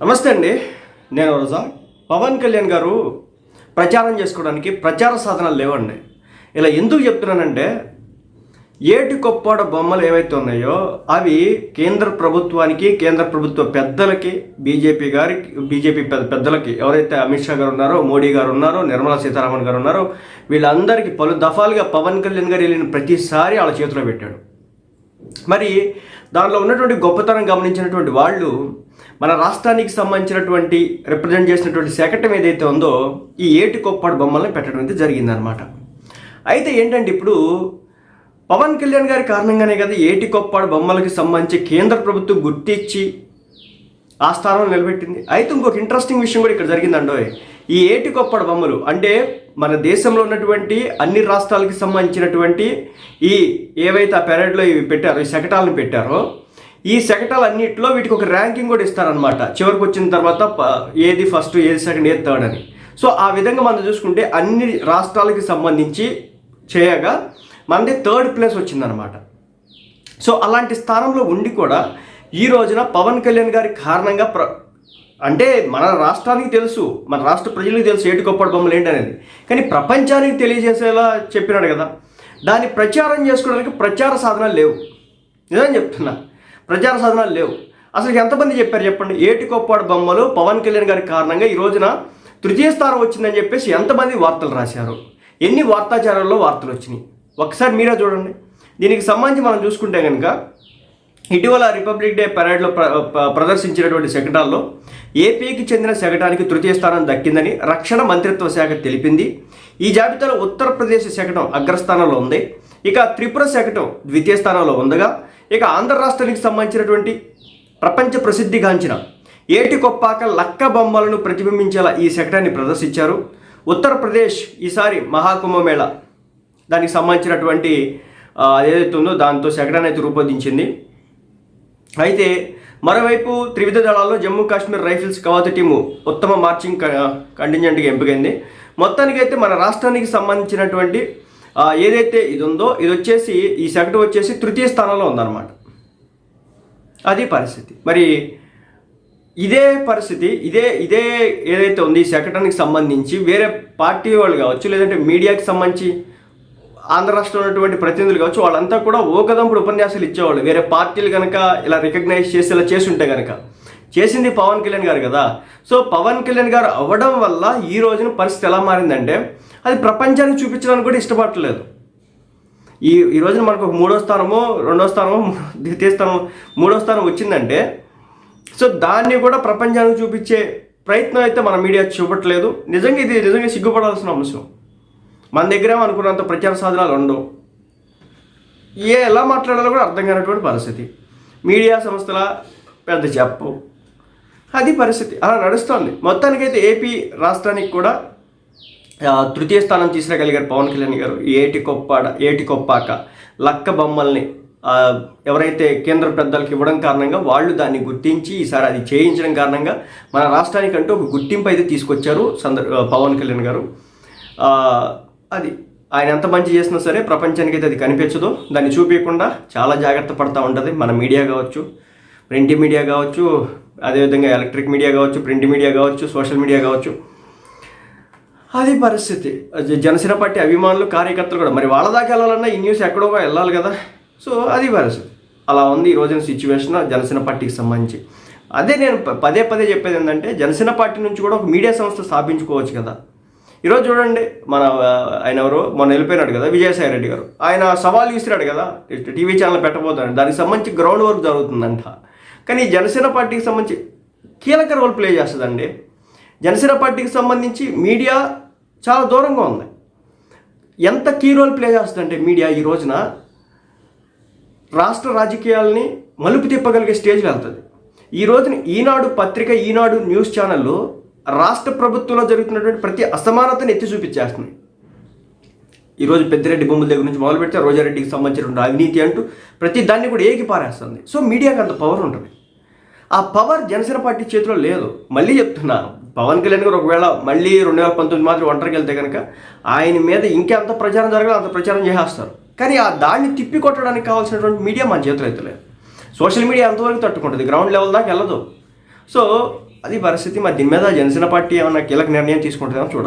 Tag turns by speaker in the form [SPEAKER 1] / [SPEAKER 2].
[SPEAKER 1] నమస్తే అండి. నేను రోజా. పవన్ కళ్యాణ్ గారు ప్రచారం చేసుకోవడానికి ప్రచార సాధనాలు లేవండి. ఇలా ఎందుకు చెప్తున్నానంటే ఏటి కొప్పాడ బొమ్మలు ఏవైతే ఉన్నాయో అవి కేంద్ర ప్రభుత్వానికి కేంద్ర ప్రభుత్వ పెద్దలకి బీజేపీ గారికి బీజేపీ పెద్ద పెద్దలకి ఎవరైతే అమిత్ షా గారు ఉన్నారో మోడీ గారు ఉన్నారో నిర్మలా సీతారామన్ గారు ఉన్నారో వీళ్ళందరికీ పలు దఫాలుగా పవన్ కళ్యాణ్ గారు వెళ్ళిన ప్రతిసారి వాళ్ళ చేతిలో పెట్టాడు. మరి దానిలో ఉన్నటువంటి గొప్పతనం గమనించినటువంటి వాళ్ళు మన రాష్ట్రానికి సంబంధించినటువంటి రిప్రజెంట్ చేసినటువంటి శకటం ఏదైతే ఉందో ఈ ఏటి కొప్పాడు బొమ్మల్ని పెట్టడం అయితే జరిగిందనమాట అయితే ఏంటంటే ఇప్పుడు పవన్ కళ్యాణ్ గారి కారణంగానే కదా ఏటి కొప్పాడు బొమ్మలకి సంబంధించి కేంద్ర ప్రభుత్వం గుర్తించి ఆ స్థానంలో నిలబెట్టింది. అయితే ఇంకొక ఇంట్రెస్టింగ్ విషయం కూడా ఇక్కడ జరిగిందండో ఈ ఏటి కొప్పడ బొమ్మలు అంటే మన దేశంలో ఉన్నటువంటి అన్ని రాష్ట్రాలకి సంబంధించినటువంటి ఈ ఏవైతే ఆ పెరడ్లో ఇవి పెట్టారో ఈ శకటాలను పెట్టారో ఈ శకటాలన్నింటిలో వీటికి ఒక ర్యాంకింగ్ కూడా ఇస్తారనమాట చివరికి వచ్చిన తర్వాత ఏది ఫస్ట్ ఏది సెకండ్ ఏది థర్డ్ అని. సో ఆ విధంగా మనం చూసుకుంటే అన్ని రాష్ట్రాలకి సంబంధించి చేయగా మనది థర్డ్ ప్లేస్ వచ్చిందనమాట సో అలాంటి స్థానంలో ఉండి కూడా ఈ రోజున పవన్ కళ్యాణ్ గారి కారణంగా ప్ర అంటే మన రాష్ట్రానికి తెలుసు మన రాష్ట్ర ప్రజలకు తెలుసు ఏటి గొప్పటి బొమ్మలు ఏంటనేది. కానీ ప్రపంచానికి తెలియజేసేలా చెప్పినాడు కదా. దాన్ని ప్రచారం చేసుకోవడానికి ప్రచార సాధనాలు లేవు. నిజం చెప్తున్నా. ప్రచార సాధనాలు లేవు. అసలు ఎంతమంది చెప్పారు చెప్పండి? ఏటి కొప్పాడు బొమ్మలు పవన్ కళ్యాణ్ గారి కారణంగా ఈ రోజున తృతీయ స్థానం వచ్చిందని చెప్పేసి ఎంతమంది వార్తలు రాశారు? ఎన్ని వార్తాచారాల్లో వార్తలు వచ్చినాయి? ఒకసారి మీరే చూడండి. దీనికి సంబంధించి మనం చూసుకుంటే కనుక ఇటీవల రిపబ్లిక్ డే పరేడ్లో ప్ర ప్రదర్శించినటువంటి శకటాల్లో ఏపీకి చెందిన శకటానికి తృతీయ స్థానం దక్కిందని రక్షణ మంత్రిత్వ శాఖ తెలిపింది. ఈ జాబితాలో ఉత్తరప్రదేశ్ శకటం అగ్రస్థానంలో ఉంది. ఇక త్రిపుర శకటం ద్వితీయ స్థానంలో ఉండగా ఇక ఆంధ్ర రాష్ట్రానికి సంబంధించినటువంటి ప్రపంచ ప్రసిద్ధిగాంచిన ఏటికొప్పాక లక్క బొమ్మలను ప్రతిబింబించేలా ఈ శకటాన్ని ప్రదర్శించారు. ఉత్తరప్రదేశ్ ఈసారి మహాకుంభమేళ. దానికి సంబంధించినటువంటి ఏదైతే ఉందో దాంతో శకటాన్ని అయితే రూపొందించింది. అయితే మరోవైపు త్రివిధ దళాల్లో జమ్మూ కాశ్మీర్ రైఫిల్స్ కవాతు టీము ఉత్తమ మార్చింగ్ క- కంటింజెంట్గా ఎంపికైంది. మొత్తానికి అయితే మన రాష్ట్రానికి సంబంధించినటువంటి ఏదైతే ఇది ఉందో ఇది వచ్చేసి ఈ సెగటు వచ్చేసి తృతీయ స్థానంలో ఉందన్నమాట. అది పరిస్థితి. మరి ఇదే పరిస్థితి ఇదే ఇదే ఏదైతే ఉంది ఈ శకటానికి సంబంధించి వేరే పార్టీ వాళ్ళు కావచ్చు లేదంటే మీడియాకి సంబంధించి ఆంధ్ర రాష్ట్రంలో ఉన్నటువంటి ప్రతినిధులు కావచ్చు వాళ్ళంతా కూడా ఓకదంపుడు ఉపన్యాసాలు ఇచ్చేవాళ్ళు. వేరే పార్టీలు కనుక ఇలా రికగ్నైజ్ చేసి ఇలా చేసి ఉంటే కనుక చేసింది పవన్ కళ్యాణ్ గారు కదా. సో పవన్ కళ్యాణ్ గారు అవ్వడం వల్ల ఈ రోజున పరిస్థితి ఎలా మారిందంటే అది ప్రపంచానికి చూపించడానికి కూడా ఇష్టపడట్లేదు. ఈ ఈ రోజున మనకు ఒక మూడో స్థానమో రెండో స్థానమో ద్వితీయ స్థానం మూడో స్థానం వచ్చిందంటే సో దాన్ని కూడా ప్రపంచానికి చూపించే ప్రయత్నం అయితే మన మీడియా చూపట్లేదు. నిజంగా ఇది నిజంగా సిగ్గుపడాల్సిన అంశం. మన దగ్గర అనుకున్నంత ప్రచార సాధనాలు ఉండవు. ఏ ఎలా మాట్లాడాలో కూడా అర్థం కానటువంటి పరిస్థితి. మీడియా సంస్థల పెద్ద చెప్పు. అది పరిస్థితి. అలా నడుస్తుంది. మొత్తానికైతే ఏపీ రాష్ట్రానికి కూడా తృతీయ స్థానం తీసుకురాగలిగారు పవన్ కళ్యాణ్ గారు ఏటి కొప్పాడ ఏటి కొప్పాక. లక్క బొమ్మల్ని ఎవరైతే కేంద్ర పెద్దలకు ఇవ్వడం కారణంగా వాళ్ళు దాన్ని గుర్తించి ఈసారి అది చేయించడం కారణంగా మన రాష్ట్రానికంటూ ఒక గుర్తింపు అయితే తీసుకొచ్చారు సందర్ పవన్ కళ్యాణ్ గారు. అది ఆయన ఎంత మంచి చేసినా సరే ప్రపంచానికి అయితే అది కనిపించదు. దాన్ని చూపించకుండా చాలా జాగ్రత్త పడతా ఉంటుంది. మన మీడియా కావచ్చు ప్రింట్ మీడియా కావచ్చు అదేవిధంగా ఎలక్ట్రిక్ మీడియా కావచ్చు ప్రింట్ మీడియా కావచ్చు సోషల్ మీడియా కావచ్చు. అది పరిస్థితి. జనసేన పార్టీ అభిమానులు కార్యకర్తలు కూడా. మరి వాళ్ళ దాకా వెళ్ళాలన్నా ఈ న్యూస్ ఎక్కడో వెళ్ళాలి కదా. సో అది పరిస్థితి. అలా ఉంది ఈ రోజున సిచ్యువేషన్ జనసేన పార్టీకి సంబంధించి. అదే నేను పదే పదే చెప్పేది ఏంటంటే జనసేన పార్టీ నుంచి కూడా ఒక మీడియా సంస్థ స్థాపించుకోవచ్చు కదా. ఈరోజు చూడండి మన ఆయన ఎవరు మొన్న వెళ్ళిపోయినాడు కదా విజయసాయి రెడ్డి గారు. ఆయన సవాల్ విసిరాడు కదా టీవీ ఛానల్ పెట్టబోతున్నాడు. దానికి సంబంధించి గ్రౌండ్ వర్క్ జరుగుతుందంట. కానీ జనసేన పార్టీకి సంబంధించి కీలక రోల్ ప్లే చేస్తుందండి. జనసేన పార్టీకి సంబంధించి మీడియా చాలా దూరంగా ఉంది. ఎంత కీ రోల్ ప్లే చేస్తుందంటే మీడియా ఈ రోజున రాష్ట్ర రాజకీయాలని మలుపు తిప్పగలిగే స్టేజ్కి వెళ్తుంది. ఈ రోజున ఈనాడు పత్రిక ఈనాడు న్యూస్ ఛానళ్ళు రాష్ట్ర ప్రభుత్వంలో జరుగుతున్నటువంటి ప్రతి అసమానతను ఎత్తి చూపించేస్తుంది ఈరోజు పెద్దిరెడ్డి బొమ్మల దగ్గర నుంచి మొదలు పెడితే రోజారెడ్డికి సంబంధించిన అవినీతి అంటూ ప్రతి దాన్ని కూడా ఏకి పారేస్తుంది సో మీడియాకి అంత పవర్ ఉంటుంది. ఆ పవర్ జనసేన పార్టీ చేతిలో లేదు. మళ్ళీ చెప్తున్నా పవన్ కళ్యాణ్ గారు ఒకవేళ మళ్ళీ రెండు వేల పంతొమ్మిది మాత్రం ఒంటరికి వెళ్తే కనుక ఆయన మీద ఇంకెంత ప్రచారం జరగాలో అంత ప్రచారం చేసేస్తారు. కానీ ఆ దాన్ని తిప్పి కొట్టడానికి కావాల్సినటువంటి మీడియా మన చేతిలో అయితే లేదు. సోషల్ మీడియా ఎంతవరకు తట్టుకుంటుంది? గ్రౌండ్ లెవెల్ దాకా వెళ్ళదు. సో అది పరిస్థితి. మరి దీని మీద జనసేన పార్టీ ఏమైనా కీలక నిర్ణయం తీసుకుంటుందేమో చూడాలి.